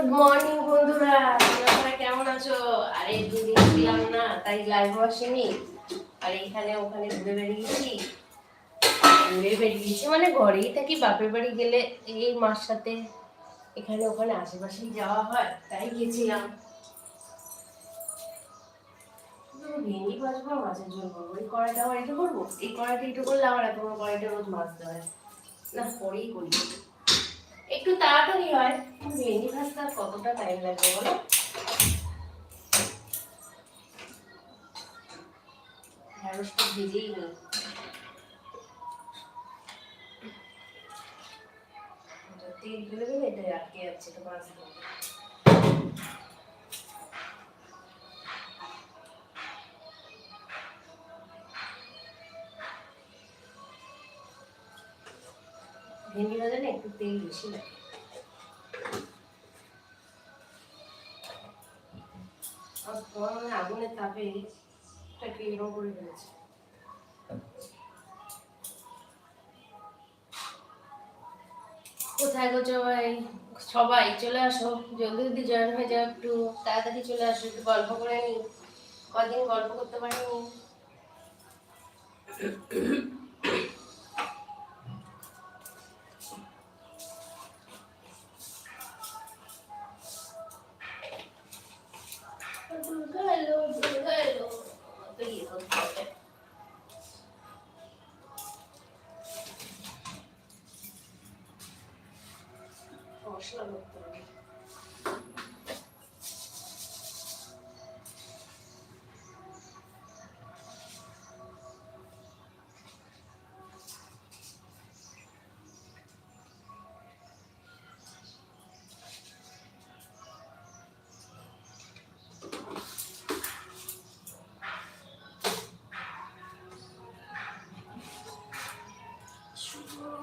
Good morning বন্ধুরা। তোমরা কেমন আছো? আরে, দুদিন ছিলাম না, তাই লাইভ আসেনি। আর এখানে ওখানে ঘুরে বেরিয়েছি ঘুরে বেরিয়েছি মানে ঘরেই থাকি, বাপের বাড়ি গেলে এই মার সাথে এখানে, ওখানে আশেপাশেই যাওয়া হয়, তাই গেছিলাম। ভেন্ডি মাছের ঝোল করব। এই কড়াইটা আবার এটা করব? এই কড়াইটা একটু করলে এত বড় কড়াইটা রোজ মাজতে হয় না, পরেই করি। একটু তাড়াতাড়ি হয়। ভেন্ডি ভাজতে কতটা টাইম লাগবে বলো? ঢ্যাঁড়সটা ভেজেই নিই। তেল দিলে এটা আটকে যাচ্ছে তো মাছ। তেল বেশি লাগে। মানে আগুনের তাপে এটাকে এরকম করে ফেলেছে কোথায় গো সবাই? সবাই চলে আসো, জলদি জলদি জয়েন হয়ে যাও একটু, তাড়াতাড়ি চলে আসো, একটু গল্প করে নি কদিন গল্প করতে পারিনি?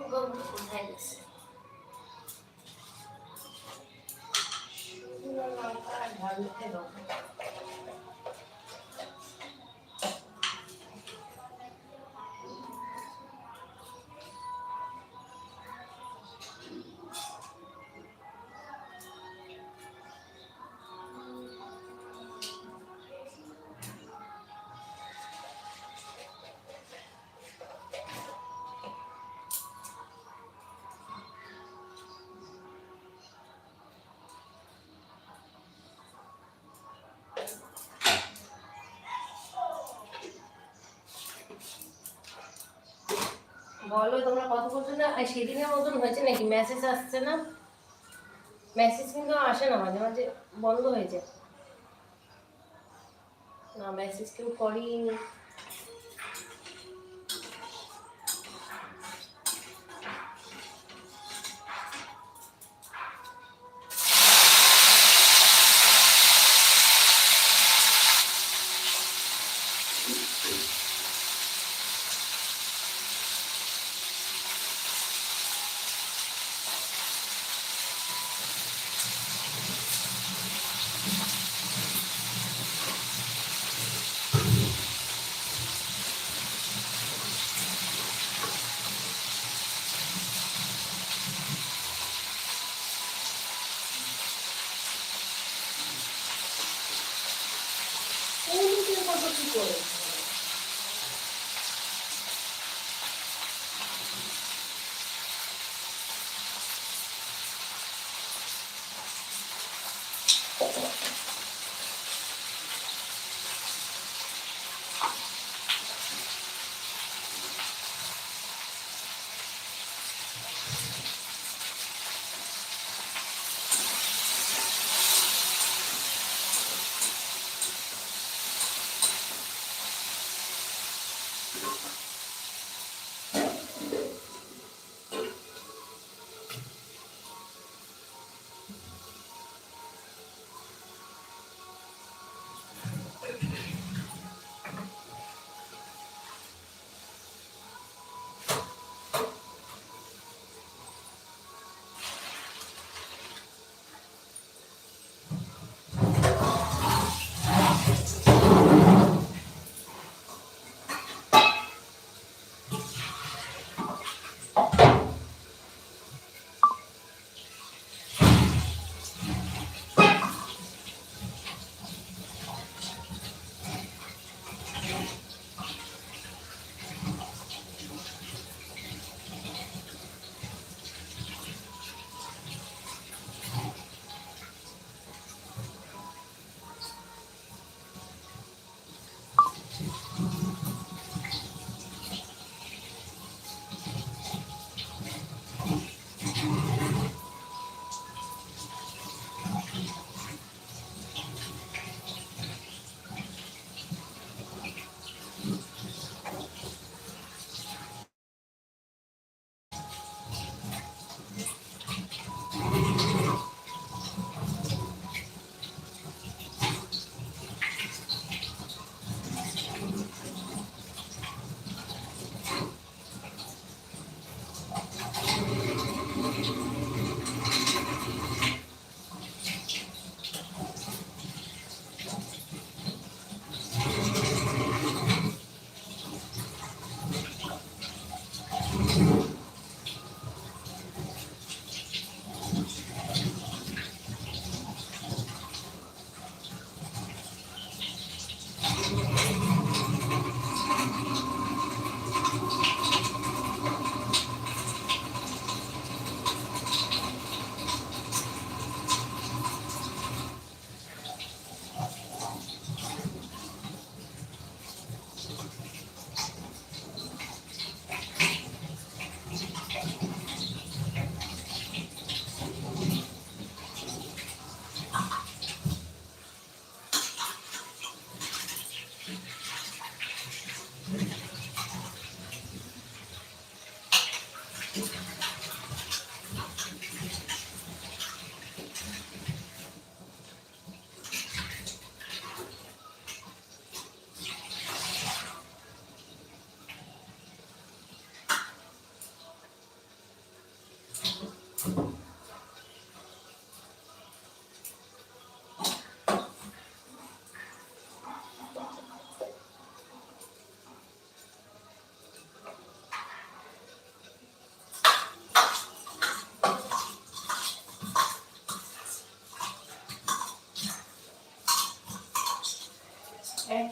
কোথায় গেছে শুকনো বলো, তোমরা কত বলছো না? সেদিনের মতন হয়েছে নাকি? মেসেজ আসছে না? মেসেজ কিন্তু আসে না, মাঝে মাঝে বন্ধ হয়ে যায়। না মেসেজ কেউ করেই নি এইদিকে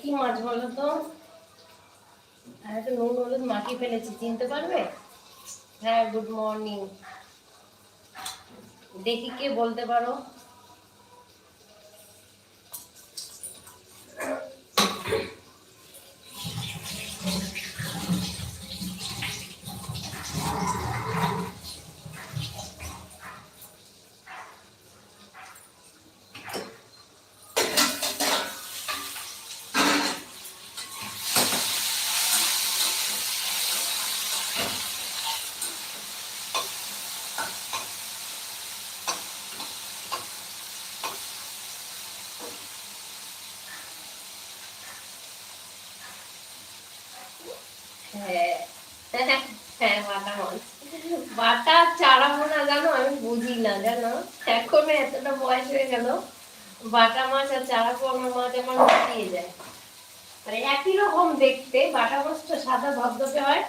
কি মাছ বলো তো? আর একটা নুন, হলুদ মাখিয়ে ফেলেছি, চিনতে পারবে? হ্যাঁ গুড মর্নিং দেখি কে বলতে পারো হ্যাঁ হ্যাঁ বাটা মাছ চাড়াবো না জানো? আমি বুঝি না, জানো? এখন এতটা বয়স হয়ে গেল, বাটা মাছ আর চারা পোনা মাছ আমার মিশিয়ে যায়। মানে একই রকম দেখতে, বাটা মাছটা সাদা ধবধবে হয়,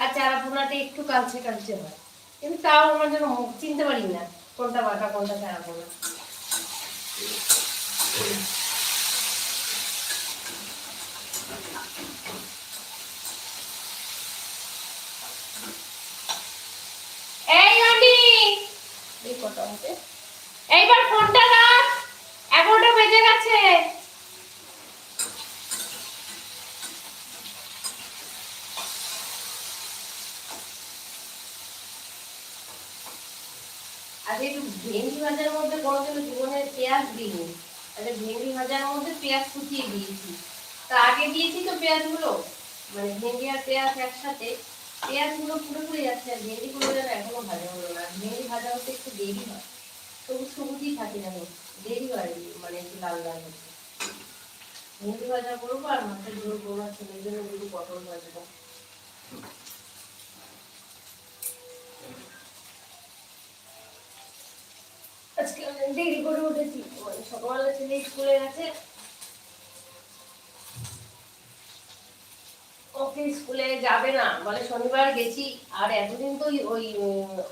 আর চারা পোনাটা একটু কালচে কালচে হয়। কিন্তু তাও আমার যেন চিনতে পারি না, কোনটা বাটা, কোনটা চারা পোনা এই অনি এই কটা হবে এইবার ফোনটা রাখ এগারোটা বেজে গেছে। ভেন্ডি ভাজার মধ্যে পেঁয়াজ ভেন্ডি ভাজার মধ্যে পেঁয়াজ কুচিয়ে দিয়েছি। তা আগে দিয়েছি তো পেঁয়াজগুলো? মানে ভেন্ডি আর পেঁয়াজ একসাথে। পেঁয়াজগুলো পুরোপুরি যাচ্ছে আর ভেন্ডিগুলো যেন এখনও ভাজা হলো না। ভেন্ডি ভাজা হতে একটু দেরি হয়। সবুজ সবুজই থাকে যেন দেরি হয় মানে একটু লাল লাল হচ্ছে ভেন্ডি ভাজা করব আর মাছের ঝোল করব আর ছেলের জন্য দুটো পটল ভাজবো। আজকে অনেক দেরি করে উঠেছি। সকালবেলা ছেলে স্কুলে গেছে। ওকে স্কুলে যাবে না? বলে শনিবার গেছি। আর এতদিন তো ওই-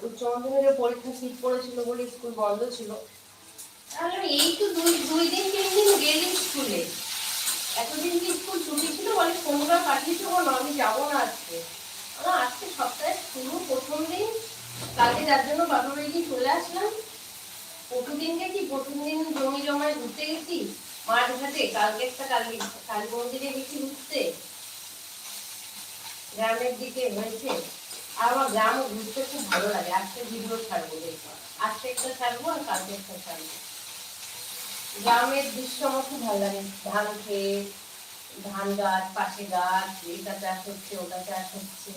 উচ্চ মাধ্যমিকের পরীক্ষা শীত পড়েছিল বলে স্কুল বন্ধ ছিল। এই তো দুই দুই দিন, তিন দিন গেলি স্কুলে। এতদিন কি স্কুল ছুটি ছিল? বলে শনিবার পাঠিয়েছো বলো, আমি যাব না আজকে। আমার আজকে সপ্তাহে শুরু, প্রথম দিন। কালকে যার জন্য বাপা বাড়ি চলে আসলাম। প্রতিদিন গেছি প্রতিদিন জমি জমায় ঘুরতে গেছি। মাঠ ঘাটে, কালকে একটা কালী কালী মন্দিরে গেছি ঘুরতে। গ্রামের দিকে হয়েছে আর আমার গ্রামও ঘুরতে খুব ভালো লাগে। আজকে ভিডিও ছাড়বো, দেখব। আজকে একটা ছাড়বো আর কালকে একটা ছাড়বো। গ্রামের দৃশ্য আমার খুব ভালো লাগে। ধান খেত, ধান গাছ, পাশে গাছ এটা চাষ হচ্ছে, ওটা চাষ হচ্ছে।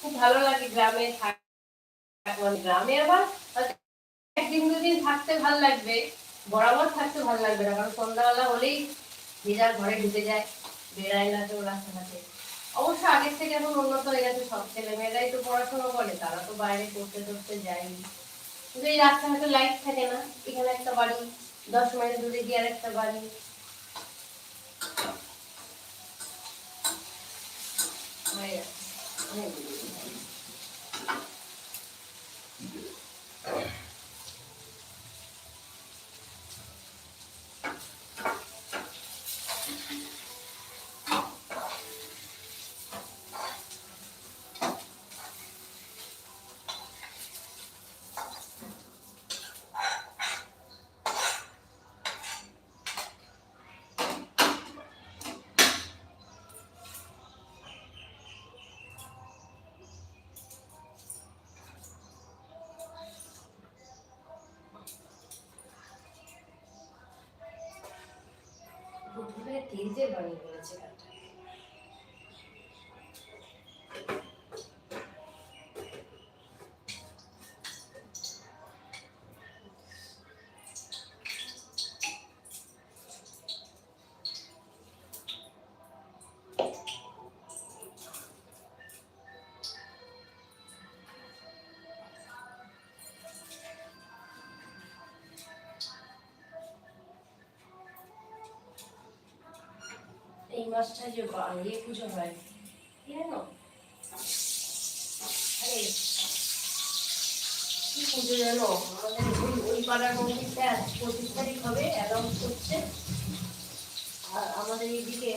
খুব ভালো লাগে গ্রামে মানে গ্রামে আবার একদিন দুদিন থাকতে ভালো লাগবে। বরাবর থাকতে ভালো লাগবে না, কারণ সন্ধ্যাবেলা হলেই যে যার ঘরে ঢুকে যায়, বেড়ায় না তো রাস্তাঘাটে। অবশ্য আগের থেকে এখন উন্নত হয়ে গেছে সব ছেলে মেয়েরাই তো পড়াশোনা করে, তারা তো বাইরে পড়তে টড়তে যায়নি। কিন্তু এই রাস্তাঘাটে লাইট থাকে না, এখানে একটা বাড়ি, দশ মাইল দূরে গিয়ে আর একটা বাড়ি। হয়ে যাচ্ছে অনেক যে বানিয়ে বলেছে গানটা। মাছটা যে ইয়ে পুজো হয়। কি জানো? আরে, কি পুজো জানো? আমাদের ওই ওই পাড়ার মন্দিরটা পঁচিশ তারিখ হবে অ্যানাউন্স করছে। আর আমাদের এইদিকে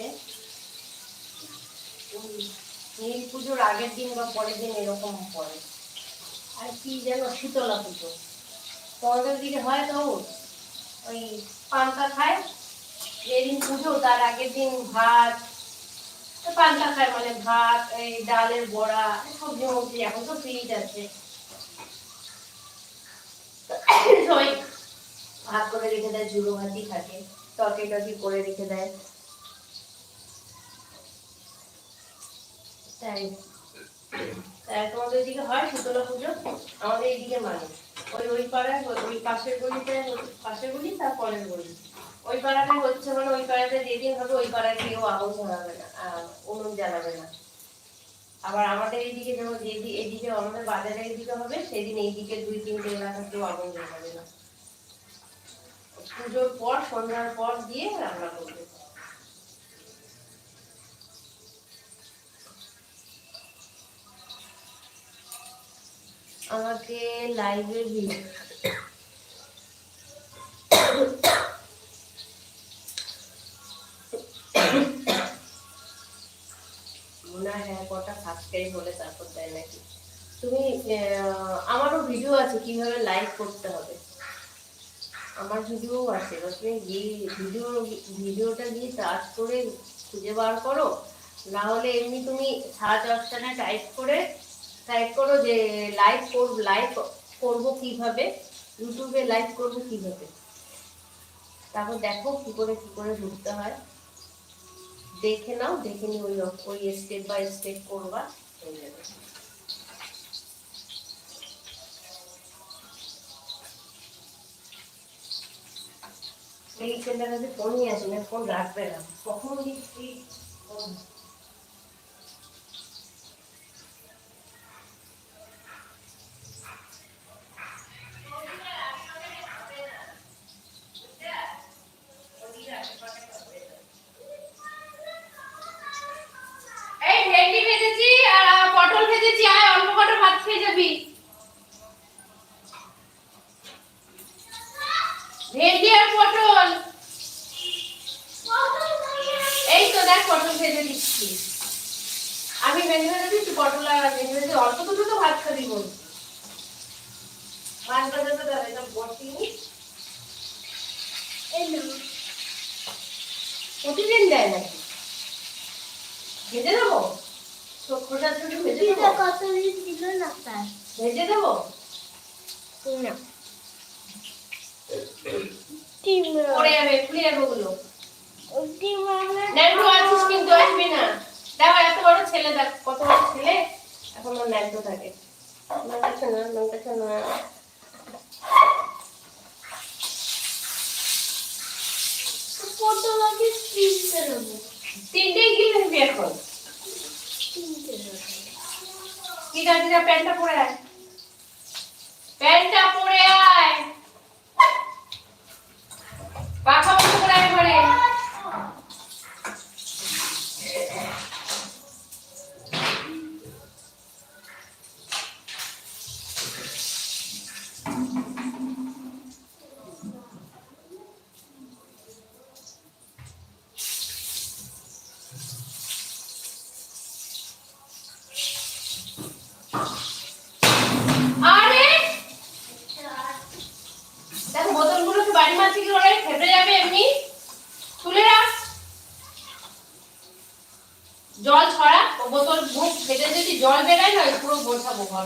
নীল পুজোর আগের দিন বা পরের দিন এরকম পড়ে। আর কি যেন শীতলা পুজো। তোমাদের দিকে হয় তো ওই পান্তা খায় যেদিন পুজো, তার আগের দিন ভাত পান্তা খায় মানে ভাত, এই ডালের বড়া সবজি মবজি এখন তো ফ্রিজ আছে। সবাই ভাত করে রেখে দেয়, ঝুড়ো ভাতই থাকে, তরকারি টরকারি করে রেখে দেয়। তাই। তোমাদের এদিকে হয় শীতলা পুজো? আমাদের এইদিকে মানে। ওই ওই পাড়ায় ওই পাশের গলিতে, পাশের গলি, তার পরের গলি। ওই পাড়াটায় হচ্ছে মানে ওই পাড়াতে যেদিন হবে ওই পাড়ায় কেউ আগুন জ্বালাবে না উনুন জ্বালাবে না। আবার আমাদের এইদিকে যেমন যেদি এদিকে আমাদের বাজারের এইদিকে হবে, সেদিন এইদিকে দুই তিনটে এলাকা কেউ আগুন জ্বালাবে না। পুজোর পর, সন্ধ্যার পর দিয়ে রান্না করবে। আমাকে লাইভে মনে হয় হ্যাঁ কটা সাবস্ক্রাইব হলে তারপর দেয় নাকি? তুমি আমারও ভিডিও আছে, কীভাবে লাইভ করতে হবে। আমার ভিডিও আছে তুমি গিয়ে ভিডিও ভিডিওটা গিয়ে সার্চ করে খুঁজে বার করো। না হলে এমনি তুমি সার্চ অপশানে টাইপ করে টাইপ করো যে লাইভ করব লাইভ করব কীভাবে? ইউটিউবে লাইভ করব কীভাবে? তারপর দেখো কি করে কি করে ঢুকতে হয়। দেখে নাও, দেখে নিয়ে ওই ওই স্টেপ বাই স্টেপ করবা, হয়ে যাবে। এই ছেলেটা কাছে ফোনই আছে না ফোন রাখবে না। কখন দিচ্ছি ফোন এই ভেন্ডি ভেজেছি আর আহ, পটল ভেজেছি আয় অল্প কটা ভাত খেয়ে যাবি ভেন্ডি আর পটল এই তো দেখ পটল ভেজে দিচ্ছি আমি ভেঙে ভেঙে দিচ্ছি পটল আর ভেঙে ভেঙে অল্প দুটো তো ভাত খাবি বল ভাত বাজাতে দাও এটা বটি প্রতিদিন দেয় নাকি ভেজে দেবো তো খোসা ছুটি ভেজে দেবো দেবো পড়ে যাবে কিন্তু আসবি না ছেলে দেখ ছেলে এখন। ন্যাংটো থাকে না নামটাছে না তিনটেই ফেলবি এখন ঠিক আছে যা প্যান্টটা পরে আয়। প্যান্টটা পরে আয়। পাখা বন্ধ করে আয় আরে দেখো বোতলগুলো তো বাড়ি মাছি কি ওরাই ফেটে যাবে এমনি তুলে রাখ জল ছড়া ও বোতল মুখ ফেটে যদি জল বেরায় না বসাবো ঘর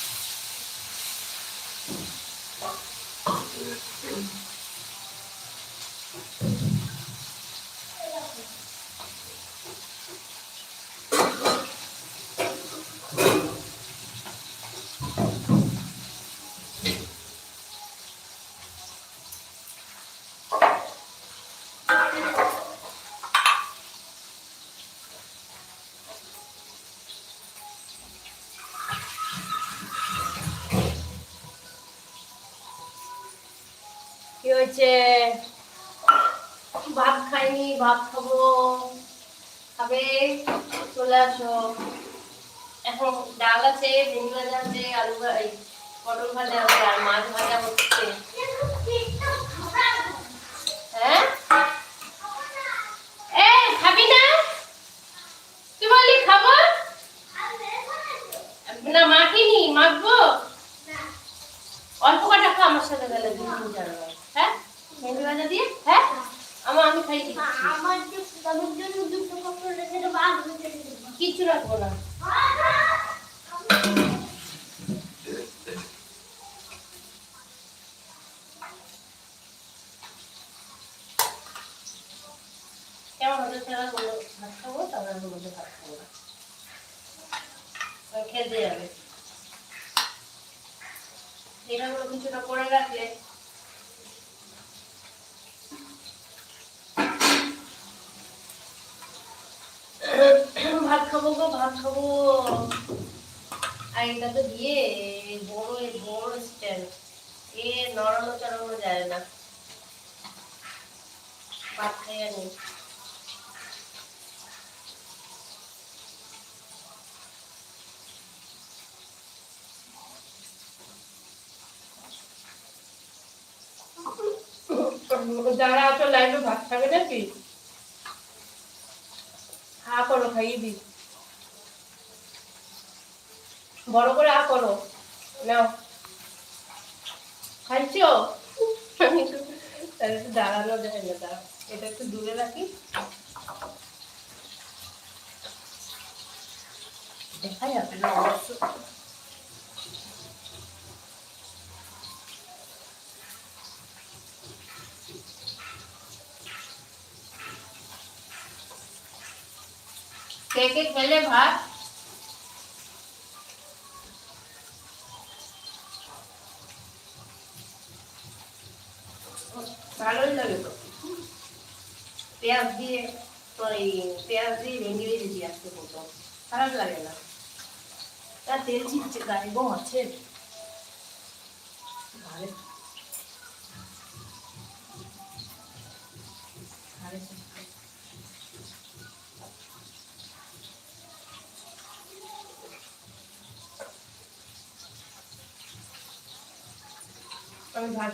ভাত খাব খাবে চলে আসো। এখন ডাল আছে ভাজা আছে, আলু ভা- এই পটল ভাজা আছে, আর মাছ ভাজা হচ্ছে। হ্যাঁ? না? তুই বললি খাব না, মাখিনি, মাখবো? অল্প কটা আমার সাথে গেলে হ্যাঁ? ভেন্ডি ভাজা দিয়ে? হ্যাঁ? আমার আমি খাই আমার যে আমার জন্য দুটো কাপড় রেখে দেবো আর দুটো রেখে রাখব না। কেমন হতে চাওয়া বলো ভাত খাব তারপরে আমি বলতে ভাত খাব না। খেতে যাবে। এটাগুলো কিছুটা করে রাখলে ভাত খাব গো, ভাত খাব। আর তো দিয়ে বড় বড় স্ট্যান্ড এ নড়ানো চড়ানো যায় না। ভাত খাইয়া নেই যারা আছো লাইভে ভাত খাবে নাকি? হা করো খাইয়ে দি বড় করে আ করো। নাও। খাইছ? তাহলে একটু দাঁড়ানো যায় না দাঁড়া এটা একটু দূরে রাখি। দেখাই যাবে অবশ্য কে কে খেলে ভাত। ভালোই লাগে তো। পেঁয়াজ দিয়ে এই পেঁয়াজ দিয়ে ভেঙে ভেজেছি দিয়ে প্রথম। খারাপ লাগে না। তার তেল ছিটছে গাড়ি বউ মাছের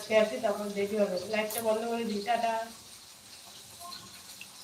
খেয়ে আসি তখন দেরি হবে। লাইটটা বন্ধ করে দিই টাটা।